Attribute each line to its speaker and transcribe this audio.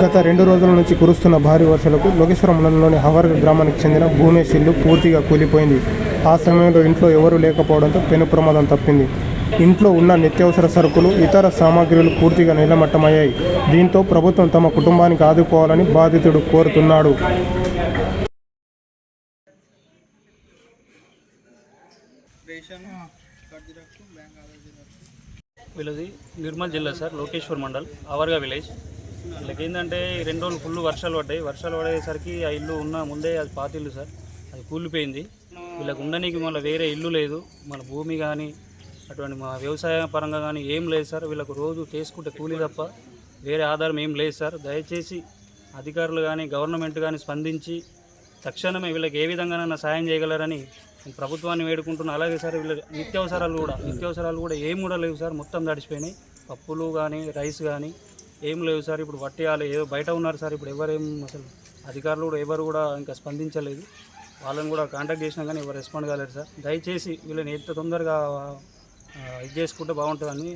Speaker 1: గత రెండు రోజుల నుంచి కురుస్తున్న భారీ వర్షాలకు లోకేశ్వరం మండలంలోని హవర్గ గ్రామానికి చెందిన భూమేష్ ఇల్లు పూర్తిగా కూలిపోయింది. ఆ సమయంలో ఇంట్లో ఎవరూ లేకపోవడంతో పెను ప్రమాదం తప్పింది. ఇంట్లో ఉన్న నిత్యావసర సరుకులు ఇతర సామాగ్రిలు పూర్తిగా నిలమట్టమయ్యాయి. దీంతో ప్రభుత్వం తమ కుటుంబానికి ఆదుకోవాలని బాధితుడు కోరుతున్నాడు.
Speaker 2: వీళ్ళది నిర్మల్ జిల్లా సార్ లోకేశ్వర్ మండల్ అవర్గా విలేజ్. వీళ్ళకి ఏంటంటే రెండు రోజులు ఫుల్ వర్షాలు పడ్డాయి. వర్షాలు పడేసరికి ఆ ఇల్లు ఉన్న ముందే అది పాత ఇల్లు సార్. అది కూలిపోయింది. వీళ్ళకి ఉండడానికి మళ్ళీ వేరే ఇల్లు లేదు. మన భూమి కానీ అటువంటి మా వ్యవసాయ పరంగా కానీ ఏం లేదు సార్. వీళ్ళకు రోజు చేసుకుంటే కూలి తప్ప వేరే ఆధారం ఏం లేదు సార్. దయచేసి అధికారులు కానీ గవర్నమెంట్ కానీ స్పందించి తక్షణమే వీళ్ళకి ఏ విధంగానైనా సాయం చేయగలరని ప్రభుత్వాన్ని వేడుకుంటున్నా. అలాగే సార్ వీళ్ళ నిత్యావసరాలు కూడా నిత్యావసరాలు కూడా ఏం కూడా లేవు సార్. మొత్తం తడిచిపోయినాయి పప్పులు కానీ రైస్ కానీ ఏం లేవు సార్ ఇప్పుడు పట్టేయాలి. ఏదో బయట ఉన్నారు సార్ ఇప్పుడు ఎవరేం అసలు అధికారులు కూడా ఎవరు కూడా ఇంకా స్పందించలేదు. వాళ్ళని కూడా కాంటాక్ట్ చేసినా కానీ ఎవరు రెస్పాండ్ కాలేదు సార్. దయచేసి వీళ్ళని ఎంత తొందరగా ఇది చేసుకుంటే బాగుంటుందని